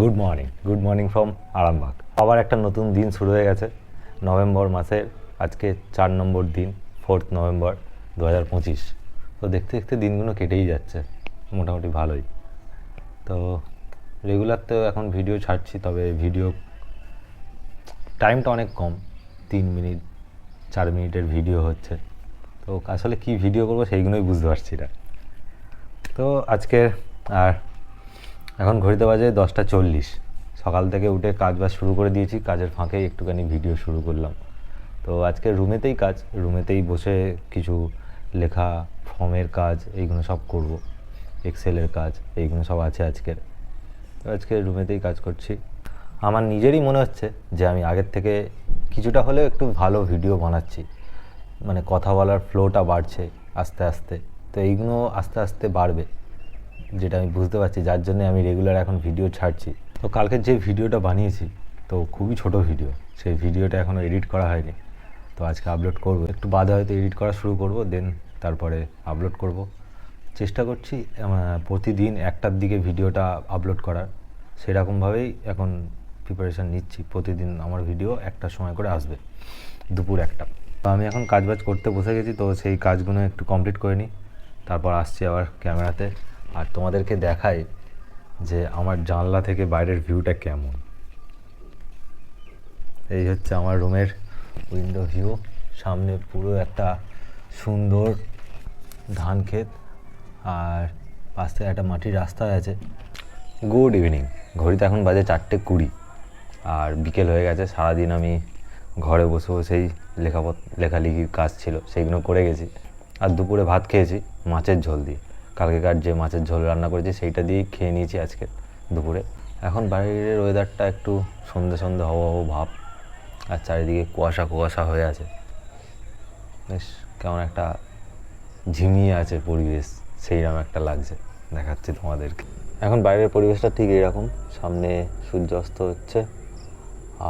Good morning good morning from Arambagh আবার একটা নতুন দিন শুরু হয়ে গেছে। নভেম্বর মাসের আজকে চার নম্বর দিন ফোর্থ নভেম্বর দু হাজার পঁচিশ। তো দেখতে দেখতে দিনগুলো কেটেই যাচ্ছে, মোটামুটি ভালোই। তো রেগুলার তো এখন ভিডিও ছাড়ছি, তবে ভিডিও টাইমটা অনেক কম। তিন মিনিট, চার মিনিটের ভিডিও হচ্ছে। তো আসলে কি ভিডিও করব সেইগুলোই বুঝতে পারছি না। তো আজকে আর এখন ঘড়িতে বাজে দশটা চল্লিশ। সকাল থেকে উঠে কাজ বাজ শুরু করে দিয়েছি, কাজের ফাঁকে একটুখানি ভিডিও শুরু করলাম। তো আজকে রুমেতেই কাজ, রুমেতেই বসে কিছু লেখা, ফর্মের কাজ, এইগুলো সব করব। এক্সেলের কাজ, এইগুলো সব আছে আজকের। তো আজকে রুমেতেই কাজ করছি। আমার নিজেরই মনে হচ্ছে যে আমি আগের থেকে কিছুটা হলেও একটু ভালো ভিডিও বানাচ্ছি। মানে কথা বলার ফ্লোটা বাড়ছে আস্তে আস্তে। তো এইগুলো আস্তে আস্তে বাড়বে। যেটা আমি বুঝতে পারছি, যার জন্য আমি রেগুলার এখন ভিডিও ছাড়ছি। তো কালকের যে ভিডিওটা বানিয়েছি, তো খুবই ছোট ভিডিও সেই ভিডিওটা এখনও এডিট করা হয়নি। তো আজকে আপলোড করব। একটু বাদে হয়তো এডিট করা শুরু করব দেন তারপরে আপলোড করব। চেষ্টা করছি প্রতিদিন একটার দিকে ভিডিওটা আপলোড করার। সেরকমভাবেই এখন প্রিপারেশান নিচ্ছি, প্রতিদিন আমার ভিডিও একটার সময় করে আসবে, দুপুর একটা। তো আমি এখন কাজবাজ করতে বসে গেছি, তো সেই কাজগুলো একটু কমপ্লিট করে নিই। তারপর আসছি আবার ক্যামেরাতে আর তোমাদেরকে দেখাই যে আমার জানলা থেকে বাইরের ভিউটা কেমন। এই হচ্ছে আমার রুমের উইন্ডো ভিউ। সামনে পুরো একটা সুন্দর ধান ক্ষেত। আর পাশ থেকে একটা মাটির রাস্তা আছে। Good evening. ঘড়িতে এখন বাজে চারটে কুড়ি। আর বিকেল হয়ে গেছে। সারাদিন আমি ঘরে বসে বসেই লেখাপত লেখালেখির কাজ ছিল, সেইগুলো করে গেছি। আর দুপুরে ভাত খেয়েছি, মাছের ঝোল দিয়ে। কালকেকার যে মাছের ঝোল রান্না করেছি সেইটা দিয়েই খেয়ে নিয়েছি আজকে দুপুরে। এখন বাইরের ওয়েদারটা একটু সন্ধে সন্ধে হওয়া হওয়া ভাব, আর চারিদিকে কুয়াশা কুয়াশা হয়ে আছে। বেশ, কেমন একটা ঝিমিয়ে আছে পরিবেশ সেইরকম একটা লাগছে, দেখাচ্ছি তোমাদেরকে। এখন বাইরের পরিবেশটা ঠিক এরকম, সামনে সূর্য অস্ত হচ্ছে,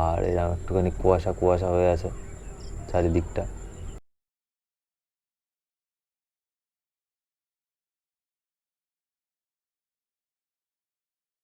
আর এরকম একটুখানি কুয়াশা কুয়াশা হয়ে আছে চারিদিকটা।